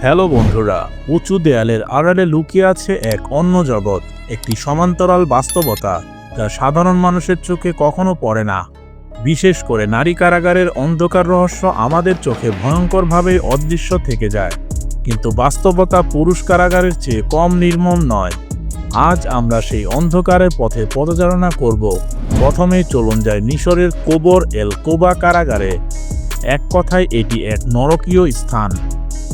Hello বন্ধুরা, উঁচু দেয়ালের আড়ালে লুকিয়ে আছে এক অন্য জগৎ, একটি সমান্তরাল বাস্তবতা যা সাধারণ মানুষের চোখে কখনো পড়ে না। বিশেষ করে নারী কারাগারের অন্ধকার রহস্য আমাদের চোখে ভয়ঙ্করভাবে অদৃশ্য থেকে যায়। কিন্তু বাস্তবতা পুরুষ কারাগারের চেয়ে কম নির্মম নয়। আজ আমরা সেই অন্ধকারের পথে পদচারণা করব। প্রথমে চলুন যায় মিশরের কোবর এল কোবা কারাগারে। এক কথায় এটি এক নরকীয় স্থান।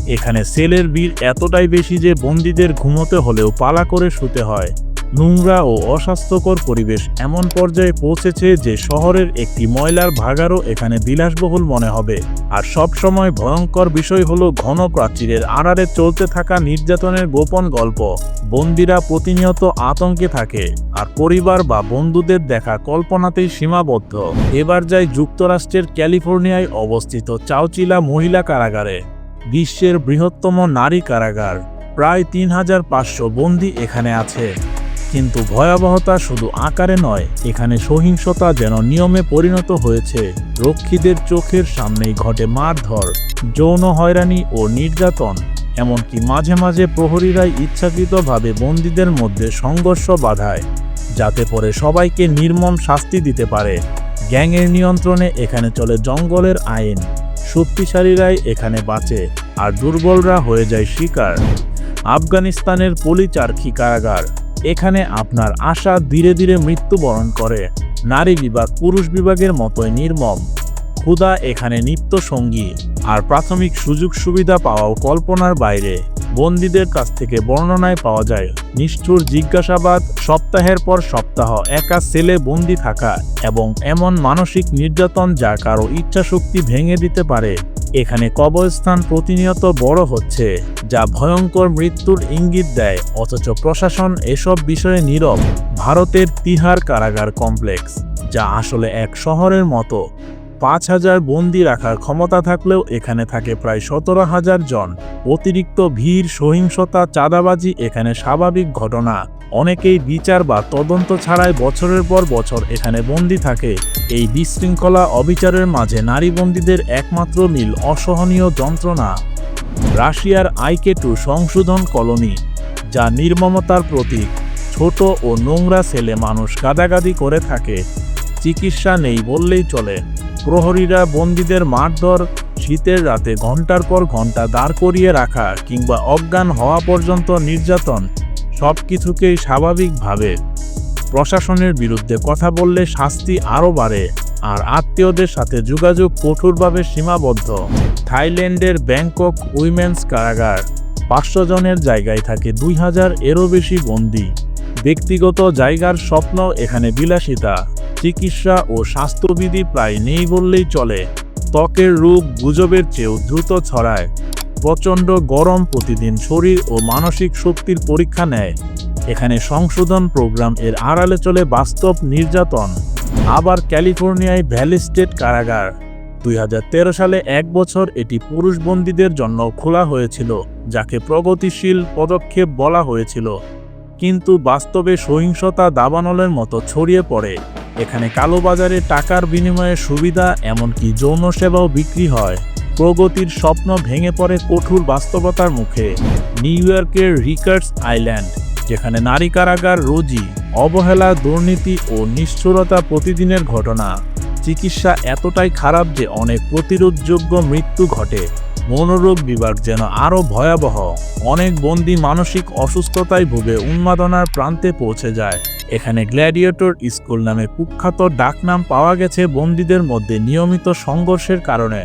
এখানে সেলের ভিড় এতটাই বেশি যে বন্দীদের ঘুমোতে হলেও পালা করে শুতে হয়। নোংরা ও অস্বাস্থ্যকর পরিবেশ এমন পর্যায়ে পৌঁছেছে যে শহরের একটি ময়লার ভাগারও এখানে বিলাসবহুল মনে হবে। আর সব সময় ভয়ঙ্কর বিষয় হলো ঘন প্রাচীরের আড়ালে চলতে থাকা নির্যাতনের গোপন গল্প। বন্দিরা প্রতিনিয়ত আতঙ্কে থাকে, আর পরিবার বা বন্ধুদের দেখা কল্পনাতেই সীমাবদ্ধ। এবার যায় যুক্তরাষ্ট্রের ক্যালিফোর্নিয়ায় অবস্থিত চাউচিলা মহিলা কারাগারে। বিশ্বের বৃহত্তম নারী কারাগার। প্রায় তিন হাজার পাঁচশো বন্দী এখানে আছে। কিন্তু ভয়াবহতা শুধু আকারে নয়, এখানে সহিংসতা যেন নিয়মে পরিণত হয়েছে। রক্ষীদের চোখের সামনেই ঘটে মারধর, যৌন হয়রানি ও নির্যাতন। এমনকি মাঝে মাঝে প্রহরীরাই ইচ্ছাকৃতভাবে বন্দীদের মধ্যে সংঘর্ষ বাধায়, যাতে পরে সবাইকে নির্মম শাস্তি দিতে পারে। গ্যাংয়ের নিয়ন্ত্রণে এখানে চলে জঙ্গলের আইন। শক্তিশালীরাই এখানে বাঁচে আর দুর্বলরা হয়ে যায় শিকার। আফগানিস্তানের পলিচারখি কারাগার, এখানে আপনার আশা ধীরে ধীরে মৃত্যুবরণ করে। নারী বিভাগ, পুরুষ বিভাগের মতোই নির্মম। ক্ষুধা এখানে নিত্য সঙ্গী আর প্রাথমিক সুযোগ সুবিধা পাওয়াও কল্পনার বাইরে। বন্দীদের কাছ থেকে বর্ণনায় পাওয়া যায়, নিষ্ঠুর জিজ্ঞাসাবাদ, সপ্তাহের পর সপ্তাহ, একা সেলে বন্দি থাকা এবং এমন মানসিক নির্যাতন যা কারও ইচ্ছাশক্তি ভেঙে দিতে পারে। এখানে কবরস্থান প্রতিনিয়ত বড় হচ্ছে, যা ভয়ঙ্কর মৃত্যুর ইঙ্গিত দেয়, অথচ প্রশাসন এসব বিষয়ে নীরব। ভারতের তিহার কারাগার কমপ্লেক্স, যা আসলে এক শহরের মতো। পাঁচ হাজার বন্দি রাখার ক্ষমতা থাকলেও এখানে থাকে প্রায় সতেরো হাজার জন। অতিরিক্ত ভিড়, সহিংসতা, চাঁদাবাজি এখানে স্বাভাবিক ঘটনা। অনেকেই বিচার বা তদন্ত ছাড়াই বছরের পর বছর এখানে বন্দি থাকে। এই বিশৃঙ্খলা অবিচারের মাঝে নারী বন্দীদের একমাত্র মিল অসহনীয় যন্ত্রণা। রাশিয়ার আইকে টু সংশোধন কলোনি, যা নির্মমতার প্রতীক। ছোট ও নোংরা ছেলে মানুষ গাদাগাদি করে থাকে। চিকিৎসা নেই বললেই চলে। প্রহরীরা বন্দীদের মারধর, শীতের রাতে ঘণ্টার পর ঘণ্টা দাঁড় করিয়ে রাখা কিংবা অজ্ঞান হওয়া পর্যন্ত নির্যাতন সব কিছুকেই স্বাভাবিকভাবে প্রশাসনের বিরুদ্ধে কথা বললে শাস্তি আরও বাড়ে আর আত্মীয়দের সাথে যোগাযোগ কঠোরভাবে সীমাবদ্ধ। থাইল্যান্ডের ব্যাংকক উইমেন্স কারাগার পাঁচশো জনের জায়গায় থাকে দুই হাজার এরও বেশি বন্দী। ব্যক্তিগত জায়গার স্বপ্ন এখানে বিলাসিতা। চিকিৎসা ও স্বাস্থ্যবিধি প্রায় নেই বললেই চলে। ত্বকের রোগ গুজবের চেয়েও দ্রুত ছড়ায়। প্রচণ্ড গরম প্রতিদিন শরীর ও মানসিক শক্তির পরীক্ষা নেয়। এখানে সংশোধন প্রোগ্রাম এর আড়ালে চলে বাস্তব নির্যাতন। আবার ক্যালিফোর্নিয়ায় ভ্যালি স্টেট কারাগার। দুই হাজার তেরো সালে এক বছর এটি পুরুষ বন্দীদের জন্য খোলা হয়েছিল, যাকে প্রগতিশীল পদক্ষেপ বলা হয়েছিল। কিন্তু বাস্তবে সহিংসতা দাবানলের মতো ছড়িয়ে পড়ে। এখানে কালোবাজারে টাকার বিনিময়ে সুবিধা, এমনকি যৌন সেবাও বিক্রি হয়। প্রগতির স্বপ্ন ভেঙে পড়ে কঠোর বাস্তবতার মুখে। নিউ ইয়র্কের রিকার্ডস আইল্যান্ড, যেখানে নারী কারাগার রোজি অবহেলা, দুর্নীতি ও নিষ্ঠুরতা প্রতিদিনের ঘটনা। চিকিৎসা এতটাই খারাপ যে অনেক প্রতিরোধযোগ্য মৃত্যু ঘটে। মনোরোগ বিভাগ যেন আরও ভয়াবহ। অনেক বন্দী মানসিক অসুস্থতায় ভুগে উন্মাদনার প্রান্তে পৌঁছে যায়। এখানে গ্ল্যাডিয়েটর স্কুল নামে কুখ্যাত ডাকনাম পাওয়া গেছে বন্দীদের মধ্যে নিয়মিত সংঘর্ষের কারণে।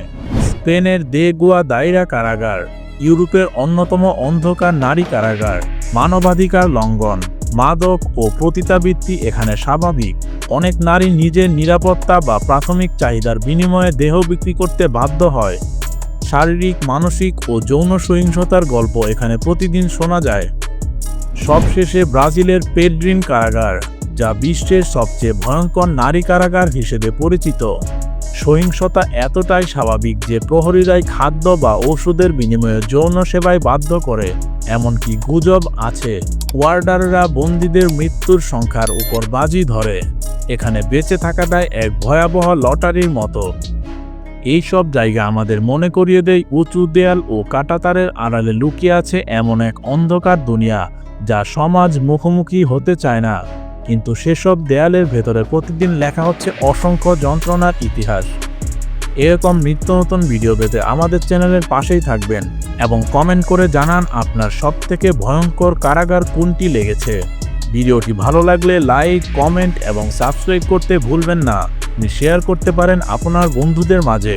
স্পেনের দে গোয়া দায়রা কারাগার, ইউরোপের অন্যতম অন্ধকার নারী কারাগার, মানবাধিকার লঙ্ঘন, মাদক ও প্রতিতাবৃত্তি এখানে স্বাভাবিক। অনেক নারী নিজের নিরাপত্তা বা প্রাথমিক চাহিদার বিনিময়ে দেহ বিক্রি করতে বাধ্য হয়। শারীরিক, মানসিক ও যৌন সহিংসতার গল্প এখানে প্রতিদিন শোনা যায়। সবশেষে ব্রাজিলের পেড্রিন কারাগার, যা বিশ্বের সবচেয়ে ভয়ঙ্কর নারী কারাগার হিসেবে পরিচিত। সহিংসতা এতটাই স্বাভাবিক যে প্রহরীরাই খাদ্য বা ওষুধের বিনিময়ে যৌন সেবায় বাধ্য করে, এমনকি গুজব আছে, ওয়ার্ডাররা বন্দীদের মৃত্যুর সংখ্যার উপর বাজি ধরে। এখানে বেঁচে থাকাটাই এক ভয়াবহ লটারির মতো। এই সব জায়গা আমাদের মনে করিয়ে দেয় উঁচু দেয়াল ও কাটাতারের আড়ালে লুকিয়ে আছে এমন এক অন্ধকার দুনিয়া, যা সমাজ মুখোমুখি হতে চায় না। কিন্তু সেসব দেয়ালের ভেতরে প্রতিদিন লেখা হচ্ছে অসংখ্য যন্ত্রণার ইতিহাস। এরকম নিত্য নতুন ভিডিও পেতে আমাদের চ্যানেলের পাশেই থাকবেন এবং কমেন্ট করে জানান আপনার সবথেকে ভয়ঙ্কর কারাগার কোনটি লেগেছে। ভিডিওটি ভালো লাগলে লাইক, কমেন্ট এবং সাবস্ক্রাইব করতে ভুলবেন না। আপনি শেয়ার করতে পারেন আপনার বন্ধুদের মাঝে।